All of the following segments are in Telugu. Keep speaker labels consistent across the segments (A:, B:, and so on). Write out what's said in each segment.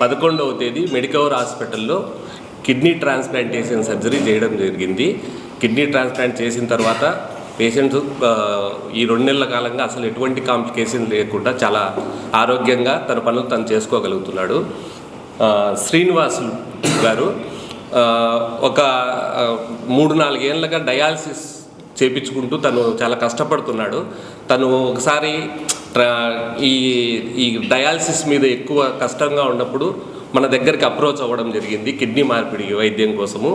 A: పదకొండవ తేదీ మెడికవర్ హాస్పిటల్లో కిడ్నీ ట్రాన్స్ప్లాంటేషన్ సర్జరీ చేయడం జరిగింది. కిడ్నీ ట్రాన్స్ప్లాంట్ చేసిన తర్వాత పేషెంట్ ఈ రెండు నెలల కాలంగా అసలు ఎటువంటి కాంప్లికేషన్ లేకుండా చాలా ఆరోగ్యంగా తన పనులు తను చేసుకోగలుగుతున్నాడు. శ్రీనివాసులు గారు ఒక మూడు నాలుగేళ్ళుగా డయాలసిస్ చేపించుకుంటూ తను చాలా కష్టపడుతున్నాడు. తను ఒకసారి ఈ ఈ డయాలసిస్ మీద ఎక్కువ కష్టంగా ఉన్నప్పుడు మన దగ్గరికి అప్రోచ్ అవ్వడం జరిగింది కిడ్నీ మార్పిడి వైద్యం కోసము.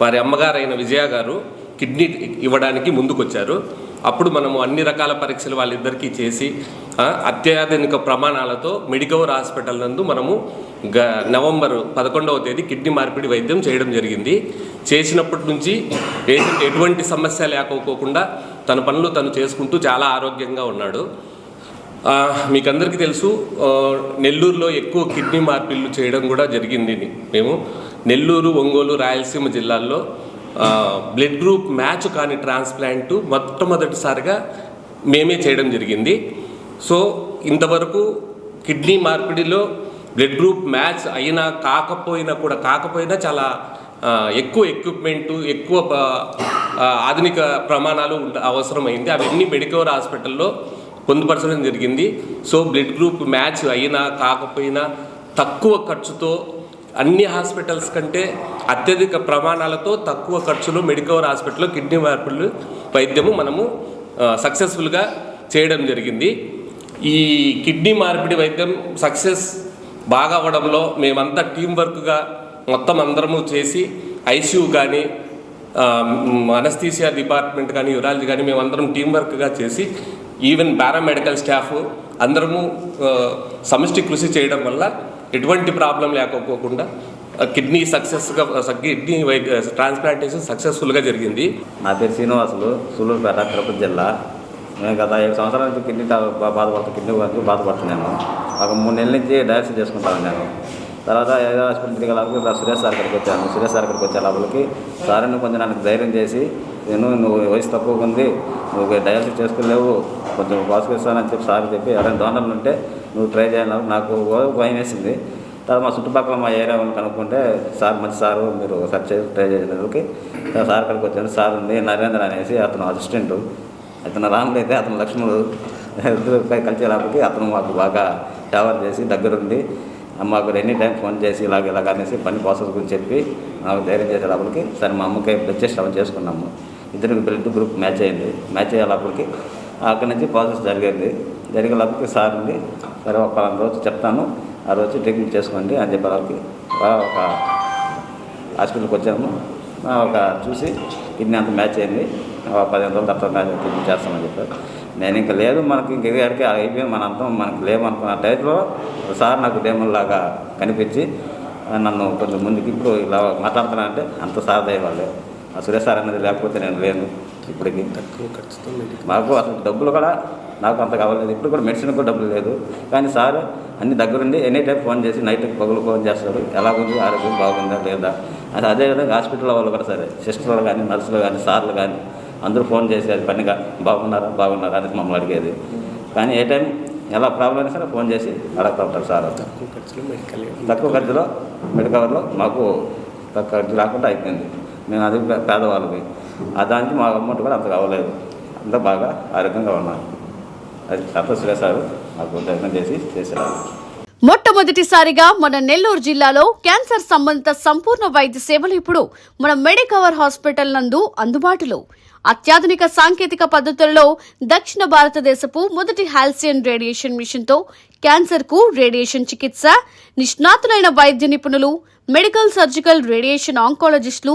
A: వారి అమ్మగారైన విజయ గారు కిడ్నీ ఇవ్వడానికి ముందుకొచ్చారు. అప్పుడు మనము అన్ని రకాల పరీక్షలు వాళ్ళిద్దరికీ చేసి అత్యాధునిక ప్రమాణాలతో మెడికవర్ హాస్పిటల్ నందు మనము గ నవంబర్ పదకొండవ తేదీ కిడ్నీ మార్పిడి వైద్యం చేయడం జరిగింది. చేసినప్పటి నుంచి పేషెంట్ ఎటువంటి సమస్య లేకపోకుండా తన పనులు తను చేసుకుంటూ చాలా ఆరోగ్యంగా ఉన్నాడు. మీకు మీకందరికీ తెలుసు నెల్లూరులో ఎక్కువ కిడ్నీ మార్పిళ్ళు చేయడం కూడా జరిగింది. మేము నెల్లూరు ఒంగోలు రాయలసీమ జిల్లాల్లో బ్లడ్ గ్రూప్ మ్యాచ్ కాని ట్రాన్స్ప్లాంట్ మొట్టమొదటిసారిగా మేమే చేయడం జరిగింది. సో ఇంతవరకు కిడ్నీ మార్పిడిలో బ్లడ్ గ్రూప్ మ్యాచ్ అయినా కాకపోయినా కూడా కాకపోయినా చాలా ఎక్కువ ఎక్విప్మెంటు ఎక్కువ ఆధునిక ప్రమాణాలు అవసరమైంది. అవన్నీ మెడికవర్ హాస్పిటల్లో పొందుపరచడం జరిగింది. సో బ్లడ్ గ్రూప్ మ్యాచ్ అయినా కాకపోయినా తక్కువ ఖర్చుతో అన్ని హాస్పిటల్స్ కంటే అత్యధిక ప్రమాణాలతో తక్కువ ఖర్చులో మెడికవర్ హాస్పిటల్లో కిడ్నీ మార్పులు వైద్యము మనము సక్సెస్ఫుల్గా చేయడం జరిగింది. ఈ కిడ్నీ మార్పిడి వైద్యం సక్సెస్ బాగా అవ్వడంలో మేమంతా టీం వర్క్గా మొత్తం అందరము చేసి ఐసీయూ కానీ అనస్థీసియా డిపార్ట్మెంట్ కానీ యురాలజీ కానీ మేమందరం టీం వర్క్గా చేసి ఈవెన్ పారామెడికల్ స్టాఫ్ అందరము సమిష్టి కృషి చేయడం వల్ల ఎటువంటి ప్రాబ్లం లేకపోకుండా కిడ్నీ సక్సెస్గా కిడ్నీ వైద్య ట్రాన్స్ప్లాంటేషన్ సక్సెస్ఫుల్గా జరిగింది.
B: నా పేరు శ్రీనివాసులు సూలూరుపేట తిరుపతి జిల్లా. నేను గత ఏడు సంవత్సరాల నుంచి కిడ్నీ బాధపడుతుంది కిడ్నీ బాధపడుతున్నాను ఒక మూడు నెలల నుంచి డయాలసిస్ చేసుకుంటాను నేను. తర్వాత ఏదో హాస్పిటల్ తిరిగే సురేష్ సార్ ఇక్కడికి వచ్చాను. సురేష్ సార్ ఇక్కడికి వచ్చే లోపలికి సార్ నువ్వు కొంచెం నాకు ధైర్యం చేసి నేను నువ్వు వయసు తక్కువగా ఉంది నువ్వు డయాలసిస్ చేసుకోలేవు కొంచెం పాసుకొస్తానని చెప్పి సార్ చెప్పి ఎవరైనా దోనర్లు ఉంటే నువ్వు ట్రై చేయాలి నాకు ఓ భయం వేసింది. తర్వాత మా చుట్టుపక్కల మా ఏరియా కనుక్కుంటే సార్ మంచి సారు మీరు సెర్చ్ చేసి ట్రై చేసేందుకు సార్ అక్కడికి వచ్చాను సార్ ఉంది నరేంద్ర అనేసి అతను అసిస్టెంట్ అతను రాముడు అయితే అతను లక్ష్మణుడు. ఇద్దరు కలిసి కలిసేటప్పటికి అతను మాకు బాగా ఫేవర్ చేసి దగ్గరుండి మాకు ఎనీ టైం ఫోన్ చేసి ఇలాగ ఇలాగ అనేసి పని ప్రాసెస్ గురించి చెప్పి నాకు ధైర్యం చేసేటప్పటికి సరే మా అమ్మకి బ్లడ్ టెస్ట్ అవన్నీ చేసుకున్నాము. ఇద్దరికి బ్లడ్ గ్రూప్ మ్యాచ్ అయింది. మ్యాచ్ అయ్యేటప్పటికి అక్కడి నుంచి ప్రాసెస్ జరిగింది. జరిగేటప్పటికి సార్ ఉంది. సరే ఒక పలానా రోజు చెప్తాను. ఆ రోజు ట్రీట్మెంట్ చేసుకోండి అని చెప్పేటప్పటికి ఒక హాస్పిటల్కి వచ్చాము. ఒక చూసి కిడ్నీ అంత మ్యాచ్ అయింది. పదిహేను రోజుల తర్వాత మ్యాచ్ ట్రీట్మెంట్ చేస్తామని చెప్పారు. నేను ఇంకా లేదు మనకి ఇంక ఎక్కడికి అయిపోయింది మన అంతం మనకు లేమనుకున్న టైంలో సార్ నాకు డేమల్లాగా కనిపించి నన్ను కొంచెం ముందుకి ఇప్పుడు ఇలా మాట్లాడుతున్నానంటే అంత సార్ దయవాళ్ళే ఆ సురేష్ సార్ అనేది లేకపోతే నేను లేను. ఇప్పటికి
A: తక్కువ ఖర్చుతో
B: మాకు అసలు డబ్బులు కూడా నాకు అంత కావలేదు ఇప్పుడు కూడా మెడిసిన్ కూడా డబ్బులు లేదు. కానీ సార్ అన్ని దగ్గరుండి ఎనీ టైం ఫోన్ చేసి నైట్ పగులు ఫోన్ చేస్తాడు ఎలా ఉంది? ఆరోగ్యం బాగుందా? లేదా? అది అదేవిధంగా హాస్పిటల్ వాళ్ళు కూడా సరే సిస్టర్లు కానీ నర్సులు కానీ సార్లు కానీ అందరూ ఫోన్ చేసి అది పనిగా బాగున్నారా? బాగున్నారా? అని మమ్మల్ని అడిగేది. కానీ ఏ టైం ఎలా ప్రాబ్లం అయినా సరే ఫోన్ చేసి అడగతా ఉంటారు సార్
A: తక్కువ ఖర్చులో మెడికల్
B: తక్కువ ఖర్చులో మెడికవర్లో మాకు తక్కువ ఖర్చు లేకుండా అయిపోయింది. మేము అది పేదవాళ్ళకి ఆ దానికి మా అమౌంట్ కూడా అంత కావలేదు. అంత బాగా ఆరోగ్యంగా ఉన్నాను అది అంత సార్ మాకు దర్శనం చేసి చేసేవాళ్ళు
C: మొట్టమొదటిసారిగా మన నెల్లూరు జిల్లాలో క్యాన్సర్ సంబంధిత సంపూర్ణ వైద్య సేవలు ఇప్పుడు మన మెడికవర్ హాస్పిటల్ నందు అందుబాటులో. అత్యాధునిక సాంకేతిక పద్ధతులలో దక్షిణ భారతదేశపు మొదటి హాల్సియన్ రేడియేషన్ మిషన్తో క్యాన్సర్కు క్యాన్సర్కు రేడియేషన్ చికిత్స నిష్ణాతులైన వైద్య నిపుణులు మెడికల్ సర్జికల్ రేడియేషన్ ఆంకాలజిస్టులు